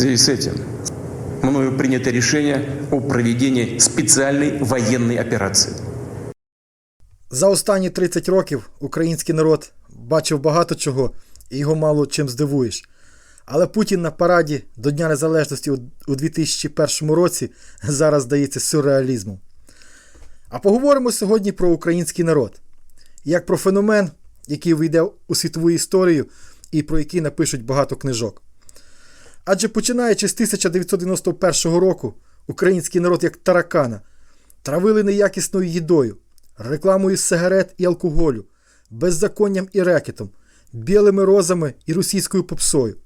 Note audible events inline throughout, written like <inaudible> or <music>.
связи с этим мною принято решение о проведении специальной военной операции. За останні 30 років український народ бачив багато чого і його мало чим здивуєш. Але Путін на параді до Дня Незалежності у 2001 році зараз здається сюрреалізмом. А поговоримо сьогодні про український народ, як про феномен, який вийде у світову історію і про який напишуть багато книжок. Адже починаючи з 1991 року, український народ як таракана травили неякісною їдою, рекламою сигарет і алкоголю, беззаконням і рекетом, білими розами і російською попсою.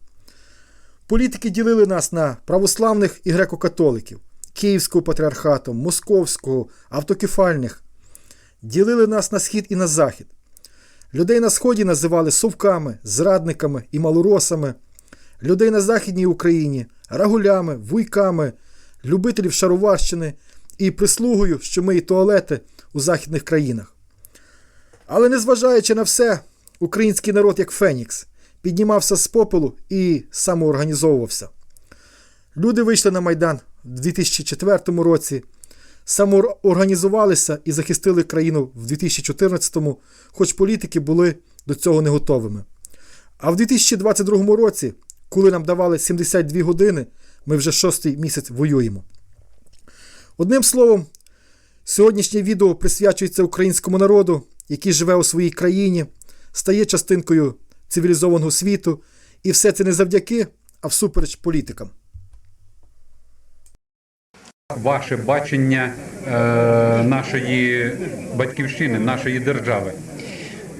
Політики ділили нас на православних і греко-католиків, Київського патріархату, Московського, автокефальних. Ділили нас на схід і на захід. Людей на сході називали совками, зрадниками і малоросами, людей на Західній Україні рагулями, вуйками, любителів шароварщини і прислугою, що миє туалети у західних країнах. Але незважаючи на все, український народ, як Фенікс, піднімався з попелу і самоорганізовувався. Люди вийшли на Майдан в 2004 році, самоорганізувалися і захистили країну в 2014-му, хоч політики були до цього не готовими. А в 2022 році, коли нам давали 72 години, ми вже шостий місяць воюємо. Одним словом, сьогоднішнє відео присвячується українському народу, який живе у своїй країні, стає частинкою цивілізованого світу, і все це не завдяки, а всупереч політикам. Ваше бачення е, нашої батьківщини, нашої держави.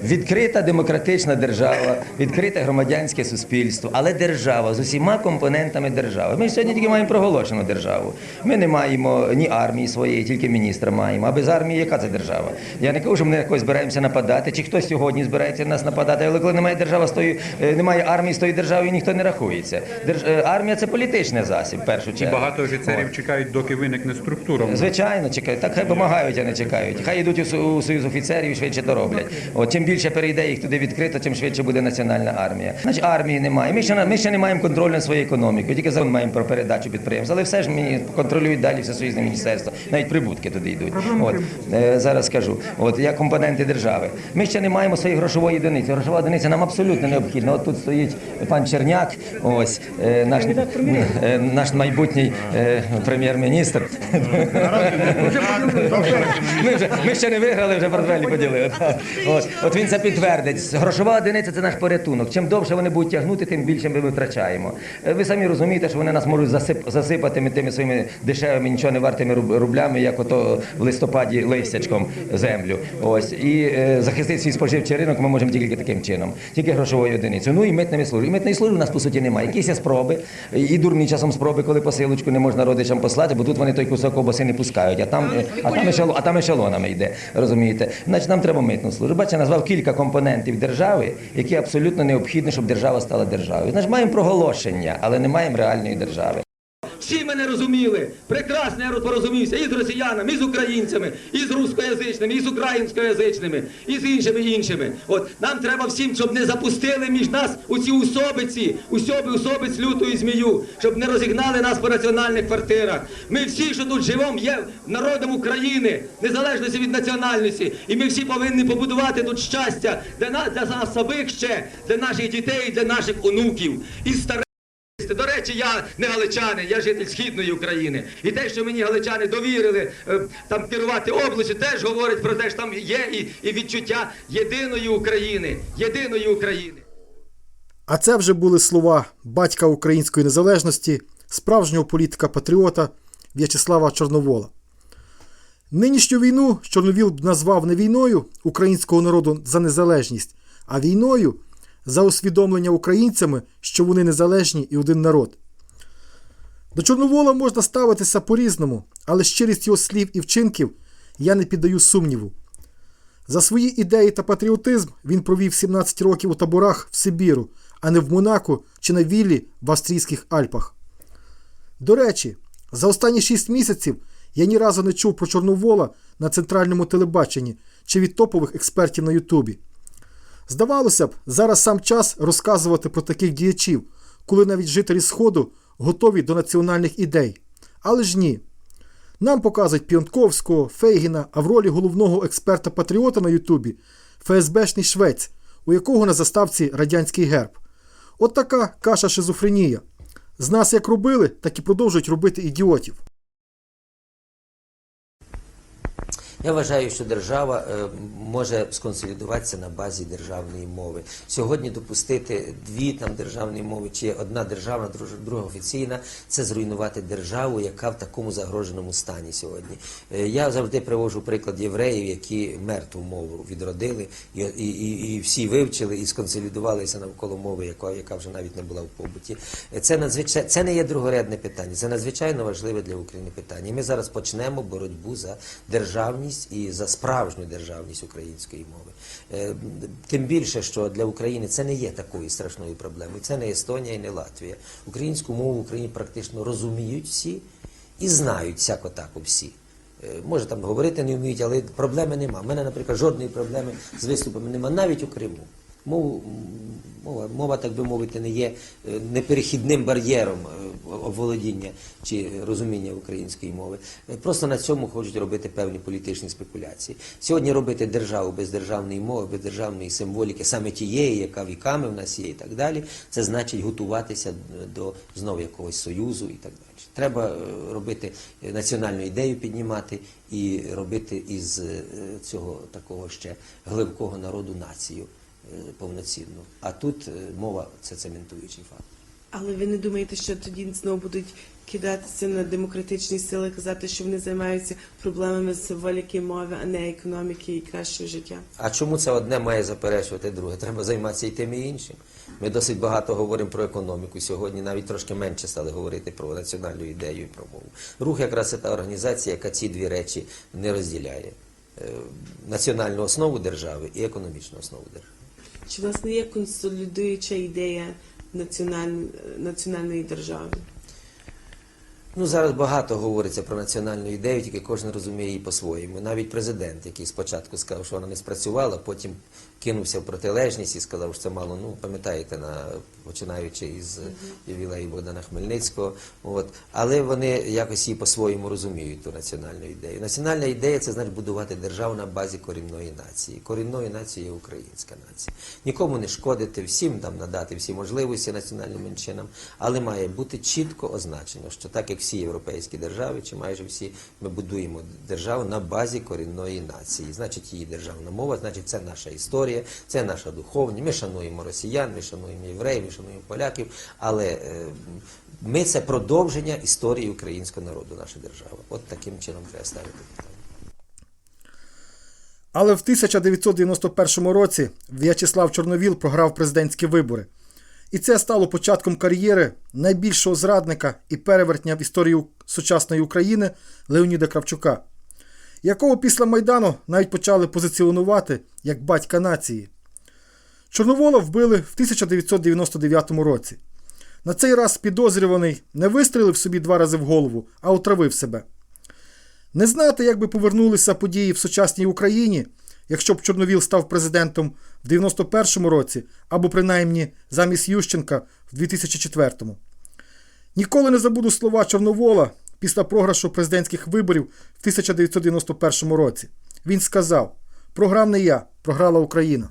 Відкрита демократична держава, відкрите громадянське суспільство, але держава з усіма компонентами держави. Ми сьогодні тільки маємо проголошену державу. Ми не маємо ні армії своєї, тільки міністра маємо. А без армії яка це держава? Я не кажу, що ми якось збираємося нападати, чи хтось сьогодні збирається нас нападати, але коли немає держави з е, немає армії з тої держави, ніхто не рахується. Держ... е, Армія це політичний засіб, в першу І чергу. багато офіцерів чекають, доки виникне структура. Звичайно, чекають. Так хай допомагають, а не чекають. Хай йдуть у у союз офіцерів і швидше то роблять. От чим більше перейде їх туди відкрито, тим швидше буде національна армія. Значить, армії немає. Ми ще ми ще не маємо контролю над своєю економікою. Тільки закон маємо про передачу підприємств. Але все ж мені контролюють далі все союзне міністерство. Навіть прибутки туди йдуть. От е, зараз скажу. От як компоненти держави. Ми ще не маємо своєї грошової одиниці. Грошова одиниця нам абсолютно необхідна. От тут стоїть пан Черняк, ось е, наш, е, наш майбутній прем'єр-міністр. Ми, ще не виграли, вже портфелі поділили. От, він це підтвердить. Грошова одиниця це наш порятунок. Чим довше вони будуть тягнути, тим більше ми витрачаємо. Е, Ви самі розумієте, що вони нас можуть засип, засипати ми тими своїми дешевими, нічого не вартими рублями, як ото в листопаді листячком землю. Ось і е, захистити свій споживчий ринок ми можемо тільки таким чином, тільки грошовою одиницею. Ну і митними службами. І митної служби у нас по суті немає. Якісь є спроби, і дурні часом спроби, коли посилочку не можна родичам послати, бо тут вони той кусок ковбаси не пускають, а там, е, а там, а там ешелонами йде. Розумієте? Значить, нам треба митну службу. Бачите, назвав кілька компонентів держави, які абсолютно необхідні, щоб держава стала державою. Значить, маємо проголошення, але не маємо реальної держави. Всі мене розуміли. Прекрасно я порозумівся і з росіянами, і з українцями, і з рускоязичними, і з українськоязичними, і з іншими іншими. От нам треба всім, щоб не запустили між нас у ці усобиці, усьоби усобиць люту і змію, щоб не розігнали нас по національних квартирах. Ми всі, що тут живемо, є народом України, незалежно від національності. І ми всі повинні побудувати тут щастя для нас, для нас самих ще, для наших дітей, для наших онуків і речі, я не галичанин, я житель східної України. І те, що мені галичани довірили е, там керувати областю, теж говорить про те, що там є і, і відчуття єдиної України, єдиної України. А це вже були слова батька української незалежності, справжнього політика-патріота В'ячеслава Чорновола. Нинішню війну Чорновіл б назвав не війною українського народу за незалежність, а війною за усвідомлення українцями, що вони незалежні і один народ. До Чорновола можна ставитися по-різному, але щирість його слів і вчинків я не піддаю сумніву. За свої ідеї та патріотизм він провів 17 років у таборах в Сибіру, а не в Монако чи на віллі в австрійських Альпах. До речі, за останні 6 місяців я ні разу не чув про Чорновола на центральному телебаченні чи від топових експертів на Ютубі. Здавалося б, зараз сам час розказувати про таких діячів, коли навіть жителі Сходу готові до національних ідей. Але ж ні. Нам показують Піонтковського, Фейгіна, а в ролі головного експерта-патріота на Ютубі ФСБшний швець, у якого на заставці радянський герб. От така каша шизофренія. З нас як робили, так і продовжують робити ідіотів. Я вважаю, що держава е, може сконсолідуватися на базі державної мови. Сьогодні допустити дві там державні мови чи одна державна, друга офіційна це зруйнувати державу, яка в такому загроженому стані сьогодні. Е, Я завжди привожу приклад євреїв, які мертву мову відродили і, і, і, всі вивчили і сконсолідувалися навколо мови, яка, яка вже навіть не була в побуті. Е, Це надзвичай це не є другорядне питання, це надзвичайно важливе для України питання. Ми зараз почнемо боротьбу за державність і за справжню державність української мови. Е, Тим більше, що для України це не є такою страшною проблемою. Це не Естонія і не Латвія. Українську мову в Україні практично розуміють всі і знають всяко так всі. Е, Може там говорити не вміють, але проблеми нема. У мене, наприклад, жодної проблеми з виступами нема, навіть у Криму. Мова, мова, так би мовити, не є е, неперехідним бар'єром оволодіння чи розуміння української мови. Просто на цьому хочуть робити певні політичні спекуляції. Сьогодні робити державу без державної мови, без державної символіки, саме тієї, яка віками в нас є, і так далі, це значить готуватися до знову якогось союзу і так далі. Треба е, робити національну ідею піднімати і робити із е, цього такого ще гливкого народу націю е, повноцінну. А тут мова це цементуючий факт. Але ви не думаєте, що тоді знову будуть кидатися на демократичні сили, казати, що вони займаються проблемами символіки мови, а не економіки і кращого життя? А чому це одне має заперечувати друге? Треба займатися і тим і іншим. Ми досить багато говоримо про економіку сьогодні, навіть трошки менше стали говорити про національну ідею і про мову. Рух якраз це та організація, яка ці дві речі не розділяє: Е, національну основу держави і економічну основу держави. Чи власне є консолідуюча ідея. Національної держави? Ну зараз багато говориться про національну ідею, тільки кожен розуміє її по-своєму. Навіть президент, який спочатку сказав, що вона не спрацювала, потім кинувся в протилежність і сказав, що це мало. Ну пам'ятаєте, на починаючи із ювілею Богдана Хмельницького. От але вони якось її по-своєму розуміють ту національну ідею. Національна ідея це значить будувати державу на базі корінної нації. Корінною нацією є українська нація. Нікому не шкодити, всім там надати всі можливості національним меншинам, але має бути чітко означено, що так як всі європейські держави, чи майже всі, ми будуємо державу на базі корінної нації. Значить, її державна мова, значить, це наша історія, це наша духовність. Ми шануємо росіян, ми шануємо євреїв, ми шануємо поляків, але е, ми це продовження історії українського народу, наша держава. От таким чином треба ставити питання. Але в 1991 році В'ячеслав Чорновіл програв президентські вибори. І це стало початком кар'єри найбільшого зрадника і перевертня в історії сучасної України Леоніда Кравчука, якого після Майдану навіть почали позиціонувати як батька нації. Чорновола вбили в 1999 році. На цей раз підозрюваний не вистрілив собі два рази в голову, а отравив себе. Не знати, як би повернулися події в сучасній Україні, якщо б Чорновіл став президентом в 91-му році, або принаймні замість Ющенка в 2004-му. Ніколи не забуду слова Чорновола після програшу президентських виборів в 1991 році. Він сказав: програв не я, програла Україна.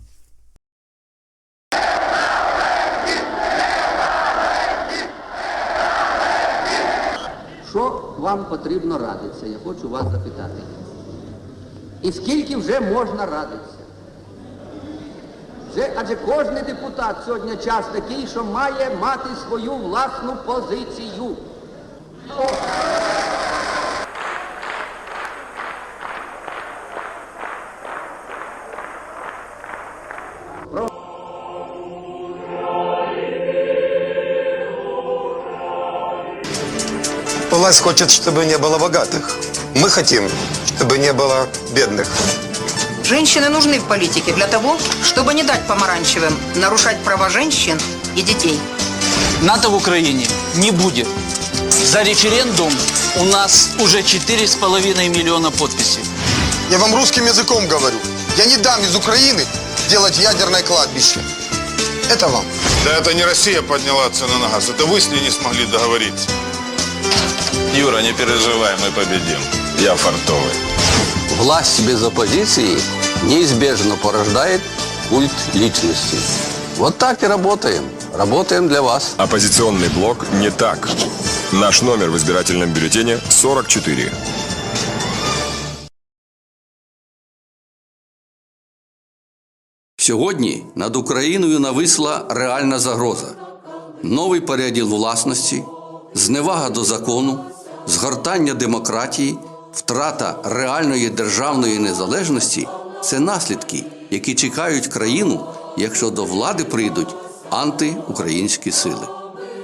Що вам потрібно радитися? Я хочу вас запитати. І скільки вже можна радитися? Вже, адже кожен депутат сьогодні час такий, що має мати свою власну позицію. Власть хочет, чтобы не было богатых. Мы хотим, чтобы не было бедных. Женщины нужны в политике для того, чтобы не дать помаранчевым нарушать права женщин и детей. НАТО в Украине не будет. За референдум у нас уже 4,5 миллиона подписей. Я вам русским языком говорю. Я не дам из Украины делать ядерное кладбище. Это вам. Да это не Россия подняла цены на газ, это вы с ней не смогли договориться. Юра, не переживай, мы победим. Я фартовый. Власть без оппозиции неизбежно порождает культ личности. Вот так и работаем. Работаем для вас. Оппозиционный блок не так. Наш номер в избирательном бюллетене 44. Сьогодні над Україною нависла реальна загроза. Новий переділ власності, зневага до закону, згортання демократії, втрата реальної державної незалежності це наслідки, які чекають країну, якщо до влади прийдуть антиукраїнські сили.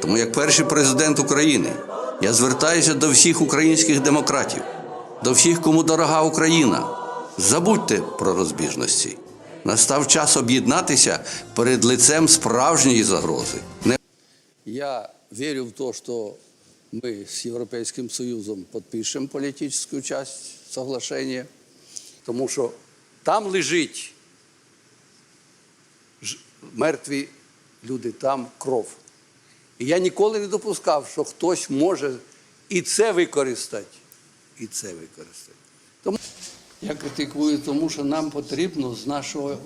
Тому, як перший президент України, я звертаюся до всіх українських демократів, до всіх, кому дорога Україна. Забудьте про розбіжності. Настав час об'єднатися перед лицем справжньої загрози. Я верю в то, что мы с Европейским Союзом подпишем политическую часть соглашения, тому що там лежить мертві люди, там кров. І я ніколи не допускав, що хтось може і це використати, і це використати. Тому я критикую, тому що нам потрібно з нашого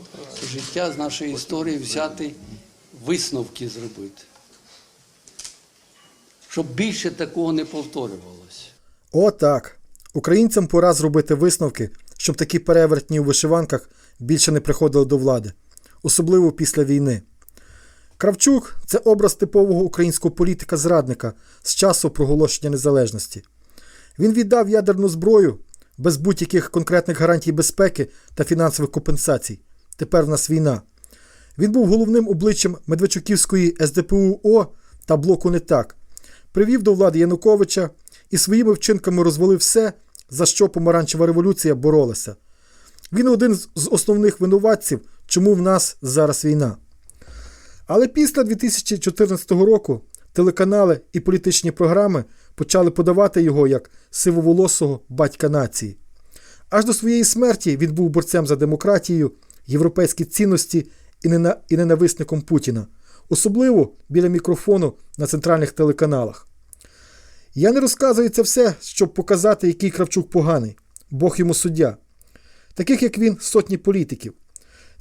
життя, з нашої історії взяти висновки зробити. Щоб більше такого не повторювалося. Отак. Українцям пора зробити висновки, щоб такі перевертні у вишиванках більше не приходили до влади, особливо після війни. Кравчук це образ типового українського політика-зрадника з часу проголошення незалежності. Він віддав ядерну зброю без будь-яких конкретних гарантій безпеки та фінансових компенсацій. Тепер в нас війна. Він був головним обличчям Медведчуківської СДПУ-О та блоку не так. Привів до влади Януковича і своїми вчинками розвалив все, за що помаранчева революція боролася. Він один з основних винуватців, чому в нас зараз війна. Але після 2014 року телеканали і політичні програми почали подавати його як сивоволосого батька нації. Аж до своєї смерті він був борцем за демократію, європейські цінності і ненависником Путіна, особливо біля мікрофону на центральних телеканалах. Я не розказую це все, щоб показати, який Кравчук поганий, Бог йому суддя. Таких як він, сотні політиків.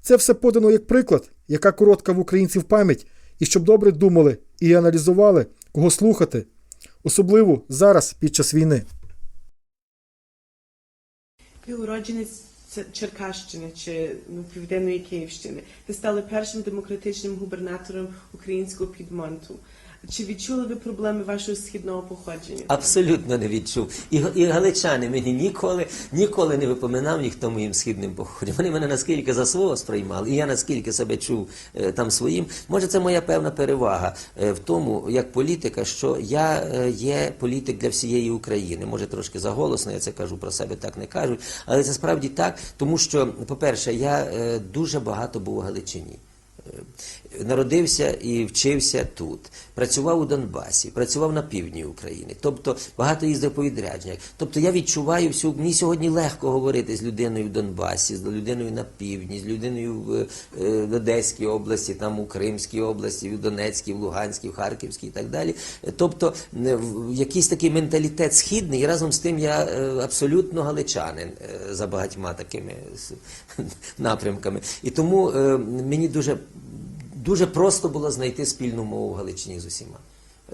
Це все подано як приклад, яка коротка в українців пам'ять, і щоб добре думали і аналізували, кого слухати, особливо зараз під час війни. Ц- Черкащини чи ну, Південної Київщини. Ви стали першим демократичним губернатором українського підмонту. Чи відчули ви проблеми вашого східного походження? Абсолютно не відчув. І, і галичани мені ніколи, ніколи не випоминав ніхто моїм східним походом. Вони мене наскільки за свого сприймали, і я наскільки себе чув е, там своїм. Може, це моя певна перевага е, в тому, як політика, що я е, є політик для всієї України. Може, трошки заголосно, я це кажу про себе, так не кажуть. Але це справді так, тому що, по-перше, я дуже багато був у Галичині. Народився і вчився тут, працював у Донбасі, працював на півдні України, тобто багато їздив по відрядженнях. Тобто я відчуваю всю мені сьогодні легко говорити з людиною в Донбасі, з людиною на півдні, з людиною в, е, в Одеській області, там у Кримській області, в Донецькій, в Луганській, в Харківській і так далі. Тобто в- якийсь такий менталітет східний, і разом з тим я е, абсолютно галичанин е, за багатьма такими <laughs> напрямками. І тому мені дуже дуже просто було знайти спільну мову в Галичині з усіма.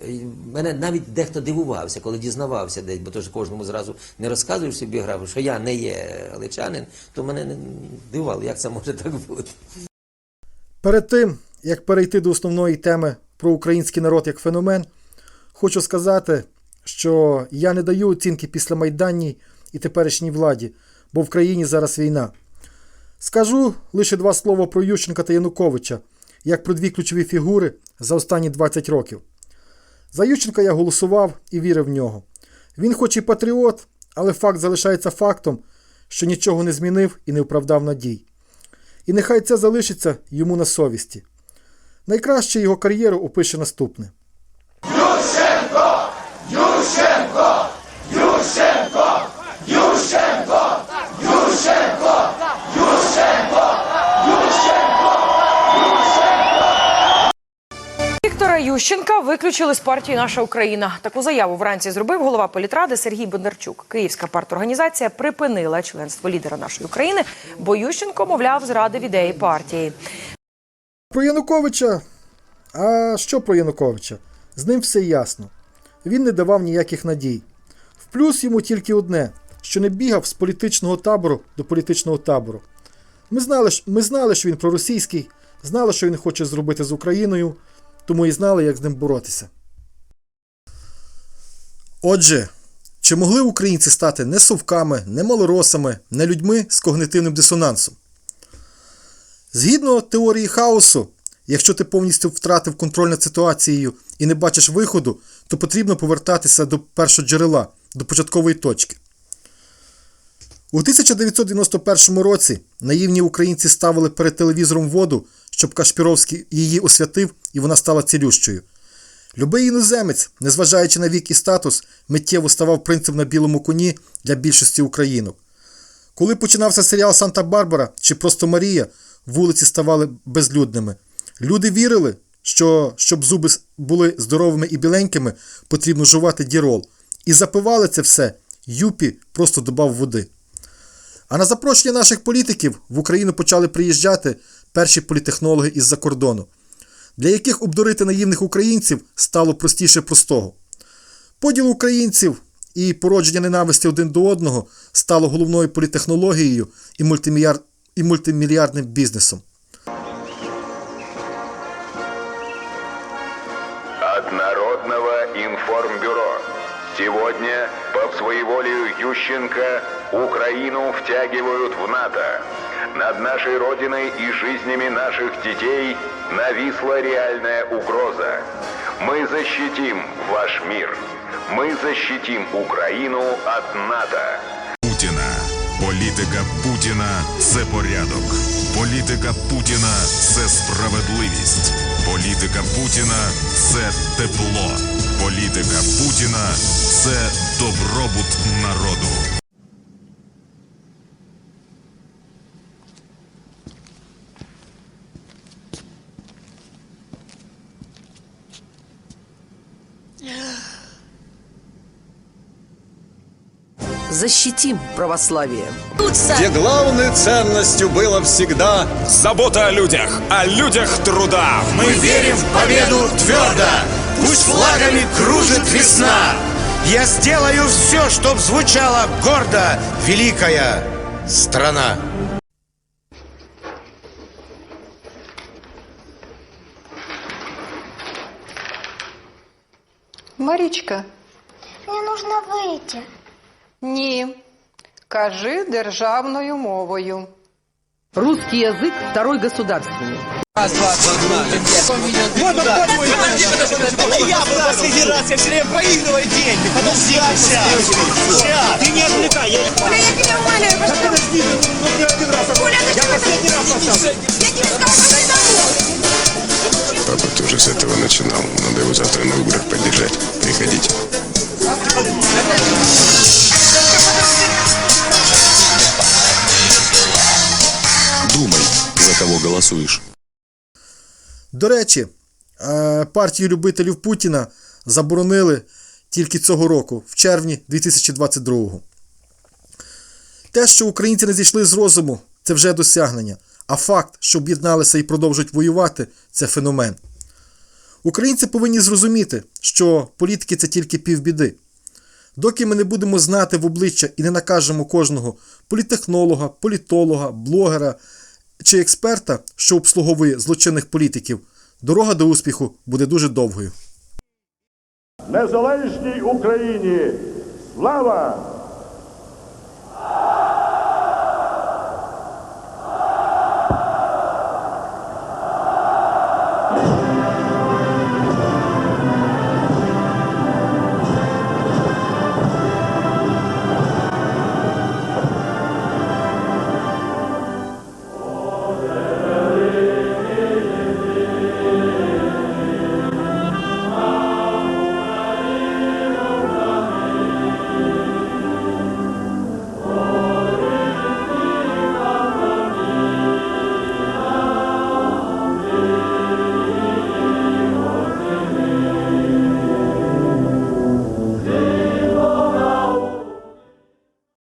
Е, Мене навіть дехто дивувався, коли дізнавався десь, бо то ж кожному зразу не розказуєш собі біографію, що я не є галичанин, то мене не дивувало, як це може так бути. Перед тим, як перейти до основної теми про український народ як феномен, хочу сказати, що я не даю оцінки після майданній і теперішній владі, бо в країні зараз війна. Скажу лише два слова про Ющенка та Януковича, як про дві ключові фігури за останні 20 років. За Ющенка я голосував і вірив в нього. Він, хоч і патріот, але факт залишається фактом, що нічого не змінив і не вправдав надій. І нехай це залишиться йому на совісті. Найкраще його кар'єру опише наступне. Ющенка виключили з партії Наша Україна. Таку заяву вранці зробив голова політради Сергій Бондарчук. Київська парторганізація припинила членство лідера нашої України, бо Ющенко, мовляв, зрадив ідеї партії. Про Януковича. А що про Януковича? З ним все ясно. Він не давав ніяких надій. В плюс йому тільки одне, що не бігав з політичного табору до політичного табору. Ми знали, ми знали, що він проросійський, знали, що він хоче зробити з Україною, тому і знали, як з ним боротися. Отже, чи могли українці стати не совками, не малоросами, не людьми з когнитивним дисонансом? Згідно теорії хаосу, якщо ти повністю втратив контроль над ситуацією і не бачиш виходу, то потрібно повертатися до першого джерела, до початкової точки. У 1991 році наївні українці ставили перед телевізором воду, щоб Кашпіровський її освятив і вона стала цілющою. Любий іноземець, незважаючи на вік і статус, миттєво ставав принцем на білому коні для більшості українок. Коли починався серіал Санта-Барбара чи просто Марія, вулиці ставали безлюдними. Люди вірили, що щоб зуби були здоровими і біленькими, потрібно жувати дірол. І запивали це все. Юпі просто добав води. А на запрошення наших політиків в Україну почали приїжджати перші політехнологи із-за кордону, для яких обдурити наївних українців стало простіше простого. Поділ українців і породження ненависті один до одного стало головною політехнологією і, мультимільяр... і мультимільярдним бізнесом. Сегодня по своеволию Ющенко Украину втягивают в НАТО. Над нашей Родиной и жизнями наших детей нависла реальная угроза. Мы защитим ваш мир. Мы защитим Украину от НАТО. Путіна. Політика Путіна це порядок. Політика Путіна це справедливість. Політика Путіна це тепло. Політика Путіна це добробут народу. Защитим православие. Где главной ценностью было всегда Забота о людях, о людях труда. Мы верим в победу твердо. Пусть флагами кружит весна. Я сделаю все, чтоб звучала гордо великая страна. Марічка, Мне нужно выйти. ні. Кажи державною мовою. Русский язык второй государственный. Раз, два, Вот Я был последний раз, я все время проигрываю деньги. Подожди, сейчас. Сейчас. Ты не отвлекай. Я я тебя умоляю, пожалуйста. Подожди, ну ты один раз. Коля, я последний раз поставлю. Папа тоже с этого начинал. Надо его завтра на выборах поддержать. Приходите. Голосуешь. До речі, е, партію любителів Путіна заборонили тільки цього року, в червні 2022-го. Те, що українці не зійшли з розуму, це вже досягнення. А факт, що об'єдналися і продовжують воювати, це феномен. Українці повинні зрозуміти, що політики це тільки півбіди. Доки ми не будемо знати в обличчя і не накажемо кожного політехнолога, політолога, блогера чи експерта, що обслуговує злочинних політиків, дорога до успіху буде дуже довгою. Незалежній Україні. Слава!